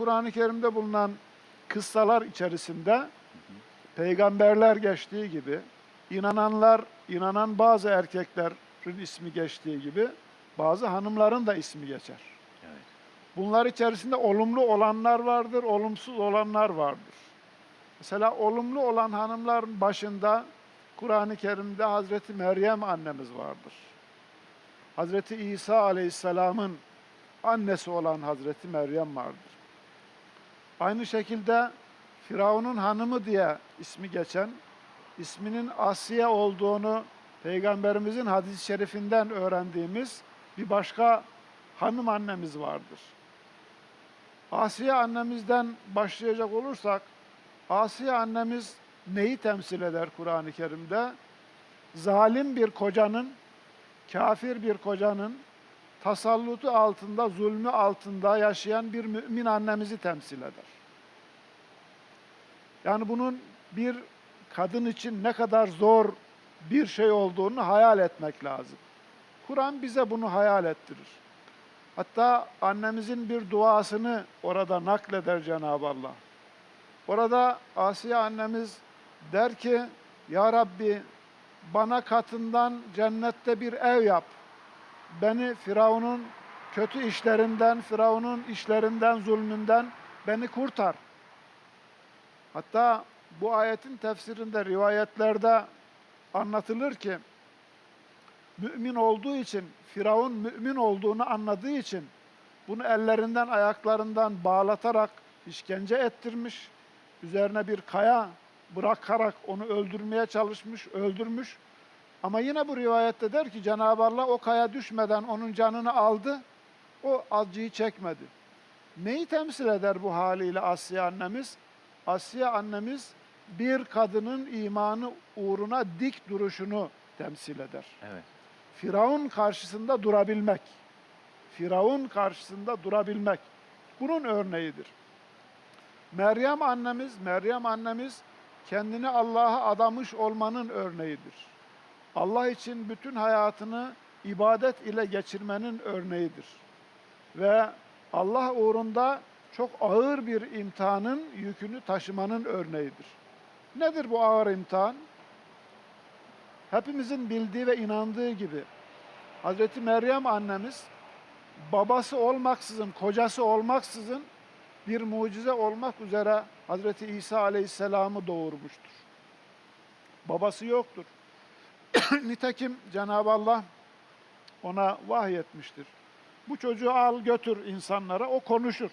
Kur'an-ı Kerim'de bulunan kıssalar içerisinde peygamberler geçtiği gibi, inananlar, inanan bazı erkeklerin ismi geçtiği gibi bazı hanımların da ismi geçer. Evet. Bunlar içerisinde olumlu olanlar vardır, olumsuz olanlar vardır. Mesela olumlu olan hanımların başında Kur'an-ı Kerim'de Hazreti Meryem annemiz vardır. Hazreti İsa Aleyhisselam'ın annesi olan Hazreti Meryem vardır. Aynı şekilde Firavun'un hanımı diye ismi geçen, isminin Asiye olduğunu Peygamberimizin hadis-i şerifinden öğrendiğimiz bir başka hanım annemiz vardır. Asiye annemizden başlayacak olursak, Asiye annemiz neyi temsil eder Kur'an-ı Kerim'de? Zalim bir kocanın, kafir bir kocanın tasallutu altında, zulmü altında yaşayan bir mümin annemizi temsil eder. Yani bunun bir kadın için ne kadar zor bir şey olduğunu hayal etmek lazım. Kur'an bize bunu hayal ettirir. Hatta annemizin bir duasını orada nakleder Cenab-ı Allah. Orada Asiye annemiz der ki, Ya Rabbi bana katından cennette bir ev yap. Beni Firavun'un kötü işlerinden, Firavun'un işlerinden, zulmünden beni kurtar. Hatta bu ayetin tefsirinde, rivayetlerde anlatılır ki, mümin olduğu için, Firavun mümin olduğunu anladığı için bunu ellerinden ayaklarından bağlatarak işkence ettirmiş, üzerine bir kaya bırakarak onu öldürmeye çalışmış, öldürmüş. Ama yine bu rivayette der ki Cenab-ı Allah o kaya düşmeden onun canını aldı, o acıyı çekmedi. Neyi temsil eder bu haliyle Asya annemiz? Asya annemiz bir kadının imanı uğruna dik duruşunu temsil eder. Evet. Firavun karşısında durabilmek. Firavun karşısında durabilmek. Bunun örneğidir. Meryem annemiz, Meryem annemiz kendini Allah'a adamış olmanın örneğidir. Allah için bütün hayatını ibadet ile geçirmenin örneğidir. Ve Allah uğrunda çok ağır bir imtihanın yükünü taşımanın örneğidir. Nedir bu ağır imtihan? Hepimizin bildiği ve inandığı gibi Hazreti Meryem annemiz babası olmaksızın, kocası olmaksızın bir mucize olmak üzere Hazreti İsa Aleyhisselam'ı doğurmuştur. Babası yoktur. Nitekim Cenab-ı Allah ona vahyetmiştir. Bu çocuğu al götür insanlara, o konuşur.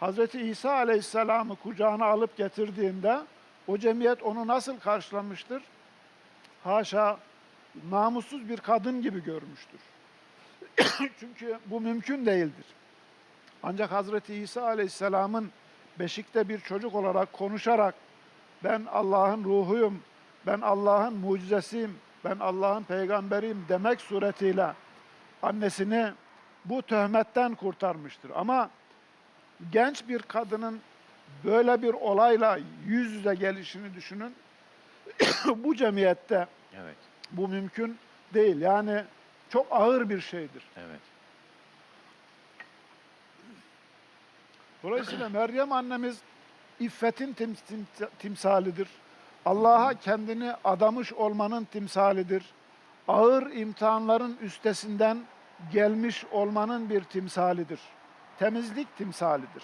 Hazreti İsa Aleyhisselam'ı kucağına alıp getirdiğinde o cemiyet onu nasıl karşılamıştır? Haşa namussuz bir kadın gibi görmüştür. Çünkü bu mümkün değildir. Ancak Hazreti İsa Aleyhisselam'ın beşikte bir çocuk olarak konuşarak ben Allah'ın ruhuyum, ben Allah'ın mucizesiyim, ben Allah'ın peygamberiyim demek suretiyle annesini bu töhmetten kurtarmıştır. Ama genç bir kadının böyle bir olayla yüz yüze gelişini düşünün. bu cemiyette Evet. bu mümkün değil. Yani çok ağır bir şeydir. Evet. Dolayısıyla Meryem annemiz iffetin tim- tim- timsalidir. Allah'a kendini adamış olmanın timsalidir. Ağır imtihanların üstesinden gelmiş olmanın bir timsalidir. Temizlik timsalidir.